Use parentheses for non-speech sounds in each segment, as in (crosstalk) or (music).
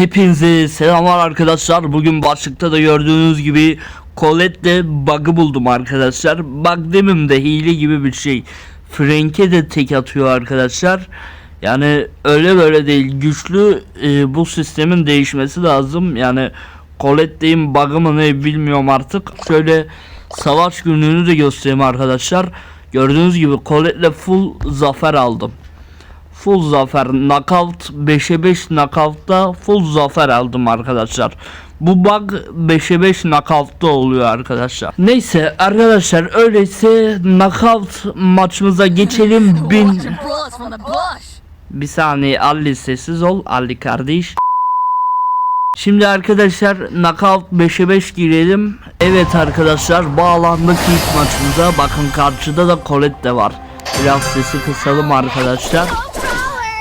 Hepinize selamlar arkadaşlar. Bugün başlıkta da gördüğünüz gibi Colette'de bug'ı buldum arkadaşlar. Bug demem de hile gibi bir şey. Frank'e de tek atıyor arkadaşlar. Yani öyle böyle değil. Güçlü e, bu sistemin değişmesi lazım. Yani Colette'deyim bug'ı mı ne bilmiyorum artık. Şöyle savaş günlüğünü de göstereyim arkadaşlar. Gördüğünüz gibi Colette'le full zafer aldım. Full zafer knockout 5'e 5 knockout'ta full zafer aldım arkadaşlar. Bu bug 5'e 5 knockout'ta oluyor arkadaşlar. Neyse arkadaşlar öyleyse knockout maçımıza geçelim. (laughs) Bin... Bir saniye Ali sessiz ol Ali kardeş. Şimdi arkadaşlar knockout 5'e 5 girelim. Evet arkadaşlar bağlandık ilk maçımıza. Bakın karşıda da Colette de var. Biraz sesi kısalım arkadaşlar.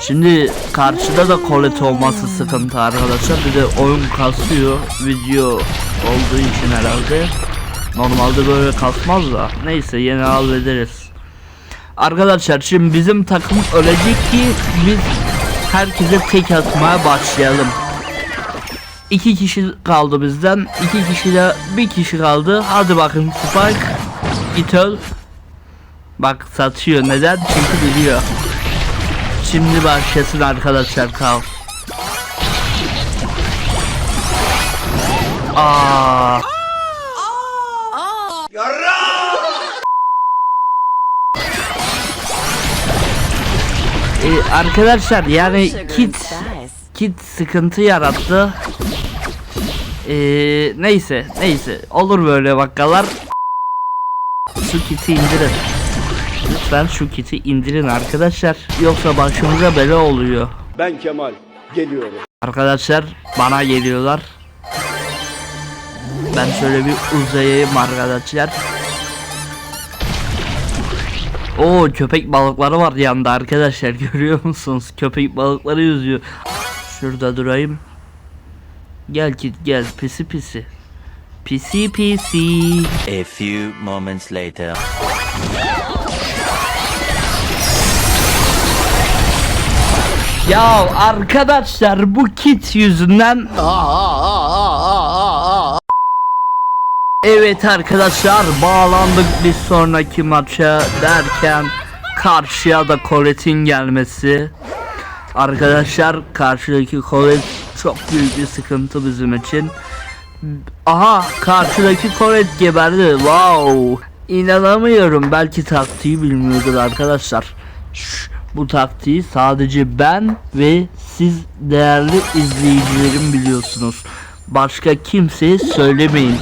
Şimdi karşıda da Colette olması sıkıntı arkadaşlar. Bir de oyun kasıyor video olduğu için herhalde. Normalde böyle kasmaz da. Neyse yine hallederiz. Arkadaşlar şimdi bizim takım ölecek ki biz herkese tek atmaya başlayalım. İki kişi kaldı bizden. iki kişiyle bir kişi kaldı. Hadi bakın Spike. Git öl. Bak satıyor. Neden? Çünkü biliyor. Şimdi başlasın arkadaşlar kaos. Aa. Ee, arkadaşlar yani kit kit sıkıntı yarattı. Ee, neyse neyse olur böyle vakalar. Şu kiti indirin. Lütfen şu kiti indirin arkadaşlar. Yoksa başımıza bela oluyor. Ben Kemal geliyorum. Arkadaşlar bana geliyorlar. Ben şöyle bir uzayayım arkadaşlar. Oo köpek balıkları var yanında arkadaşlar (laughs) görüyor musunuz? Köpek balıkları yüzüyor. Şurada durayım. Gel git gel pisi pisi. Pisi pisi. A few moments later. Ya arkadaşlar bu kit yüzünden Evet arkadaşlar bağlandık bir sonraki maça derken karşıya da Colette'in gelmesi. Arkadaşlar karşıdaki Colette çok büyük bir sıkıntı bizim için. Aha karşıdaki Colette geberdi. Wow! İnanamıyorum belki taktiği bilmiyordur arkadaşlar. Şş, bu taktiği sadece ben ve siz değerli izleyicilerim biliyorsunuz. Başka kimseye söylemeyin.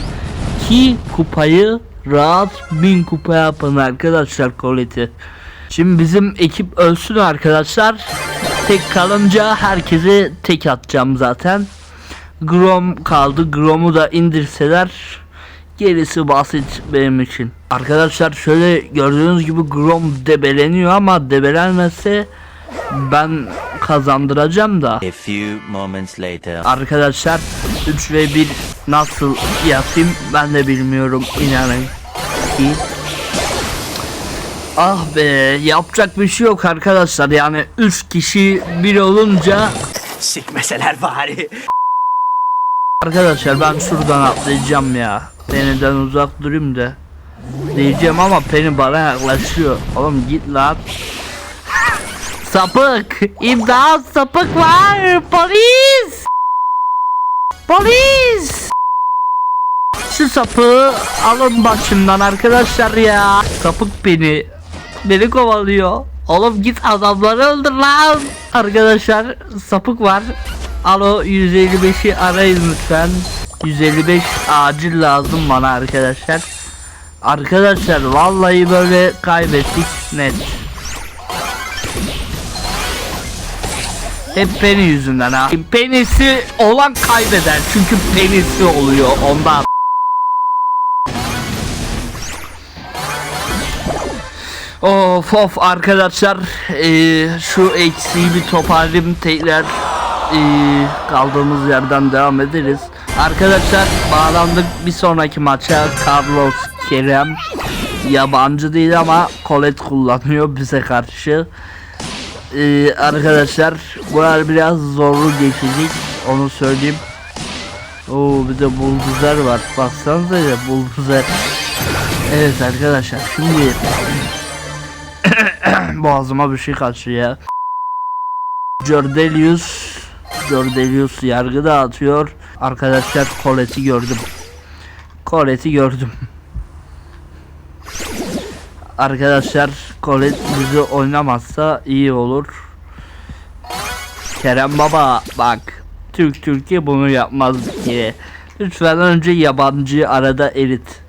Ki kupayı rahat bin kupa yapın arkadaşlar Colette'i Şimdi bizim ekip ölsün arkadaşlar. Tek kalınca herkese tek atacağım zaten. Grom kaldı. Grom'u da indirseler gerisi basit benim için. Arkadaşlar şöyle gördüğünüz gibi Grom debeleniyor ama debelenmezse ben kazandıracağım da. A few moments later. Arkadaşlar 3 ve 1 nasıl yapayım ben de bilmiyorum inanın ki. Ah be yapacak bir şey yok arkadaşlar yani 3 kişi bir olunca Sikmeseler bari. Arkadaşlar ben şuradan atlayacağım ya. Penny'den uzak durayım da. Diyeceğim ama Penny bana yaklaşıyor. Oğlum git lan. Sapık! İmdat sapık var! Polis! Polis! Şu sapığı alın başımdan arkadaşlar ya. Sapık beni. Beni kovalıyor. Oğlum git adamları öldür lan. Arkadaşlar sapık var. Alo 155'i arayın lütfen. 155 acil lazım bana arkadaşlar. Arkadaşlar vallahi böyle kaybettik net. Hep Penny yüzünden ha. Penisi olan kaybeder çünkü penisi oluyor ondan. Of of arkadaşlar eee, şu eksiği bir toparlayayım tekrar kaldığımız yerden devam ederiz. Arkadaşlar bağlandık bir sonraki maça Carlos Kerem yabancı değil ama Colette kullanıyor bize karşı. Eee, arkadaşlar bu biraz zorlu geçecek Onu söyleyeyim. Oo bir de buldozer var. Baksanıza ya buldozer. Evet arkadaşlar şimdi (coughs) boğazıma bir şey kaçıyor ya. Jordelius Jordelius yargı dağıtıyor. Arkadaşlar Colette'i gördüm. Colette'i gördüm. Arkadaşlar Colette bizi oynamazsa iyi olur. Kerem Baba bak Türk Türkiye bunu yapmaz ki. Lütfen önce yabancı arada elit.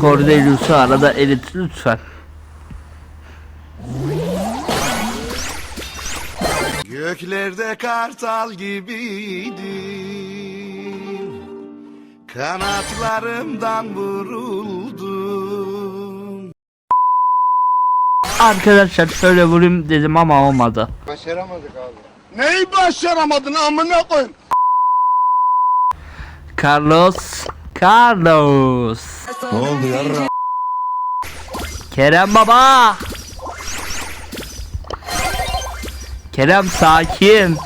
Cordelius'u arada elit lütfen. Göklerde kartal gibiydim Kanatlarımdan vuruldum Arkadaşlar şöyle vurayım dedim ama olmadı. Neyi başaramadın amına koyayım? Carlos Carlos Ne oldu yarra? Kerem Baba Kerem sakin.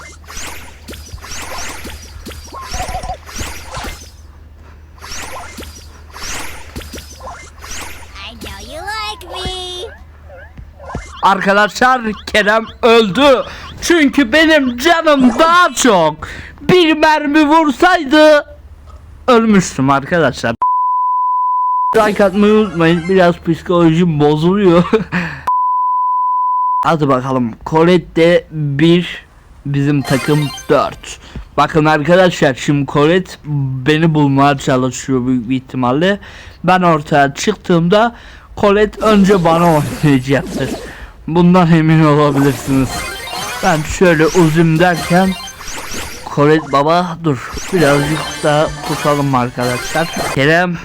Arkadaşlar Kerem öldü. Çünkü benim canım daha çok. Bir mermi vursaydı ölmüştüm arkadaşlar. Like atmayı unutmayın. Biraz psikolojim bozuluyor. (laughs) Hadi bakalım. Colette 1 bizim takım 4. Bakın arkadaşlar şimdi Colette beni bulmaya çalışıyor büyük bir ihtimalle. Ben ortaya çıktığımda Colette önce bana oynayacaktır. Bundan emin olabilirsiniz. Ben şöyle uzun derken Colette baba dur birazcık daha tutalım arkadaşlar. Kerem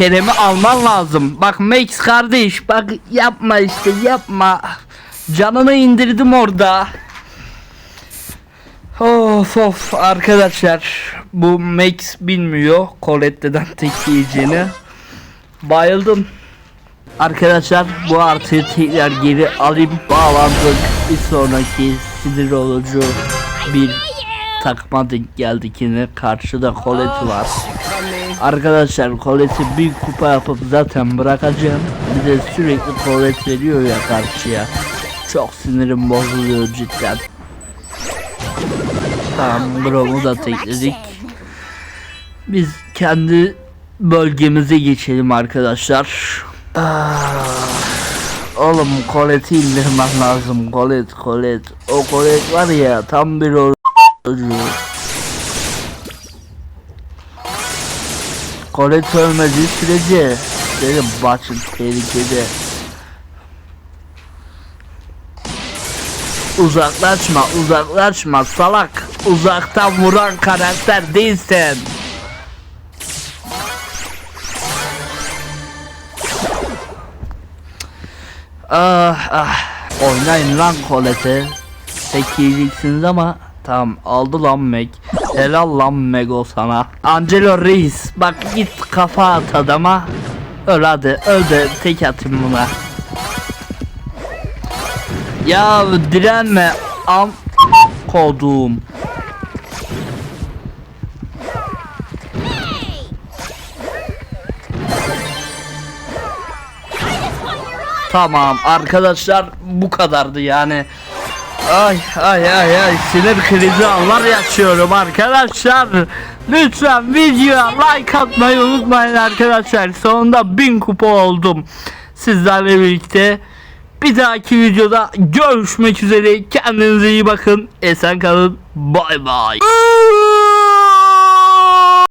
Kerem'i alman lazım. Bak Max kardeş bak yapma işte yapma. Canını indirdim orada. Of of arkadaşlar bu Max bilmiyor Colette'den tek yiyeceğini. Bayıldım. Arkadaşlar bu artığı tekrar geri alayım. Bağlandık. Bir sonraki sinir olucu bir takma denk geldik yine. Karşıda Colette var. Arkadaşlar Colette'i bir kupa yapıp zaten bırakacağım. Bir de sürekli Colette veriyor ya karşıya. Çok sinirim bozuluyor cidden. Tamam Brom'u da tekledik. Biz kendi bölgemize geçelim arkadaşlar. Ah, Oğlum Colette'i indirmem lazım. Colette, Colette. O Colette var ya tam bir çocuğu. Colette ölmediği sürece benim başım tehlikede. Uzaklaşma, uzaklaşma salak. Uzaktan vuran karakter değilsin. Ah ah. Oynayın lan kolete. Tek yiyeceksiniz ama tamam aldı lan Meg. Helal lan Mego sana. Angelo Reis bak git kafa at adama. Öl hadi öl de tek atayım buna. Ya direnme am kodum. Tamam arkadaşlar bu kadardı yani. Ay ay ay ay sinir krizi anlar yaşıyorum arkadaşlar. Lütfen videoya like atmayı unutmayın arkadaşlar. Sonunda 1000 kupa oldum. Sizlerle birlikte. Bir dahaki videoda görüşmek üzere. Kendinize iyi bakın. Esen kalın. Bay bay.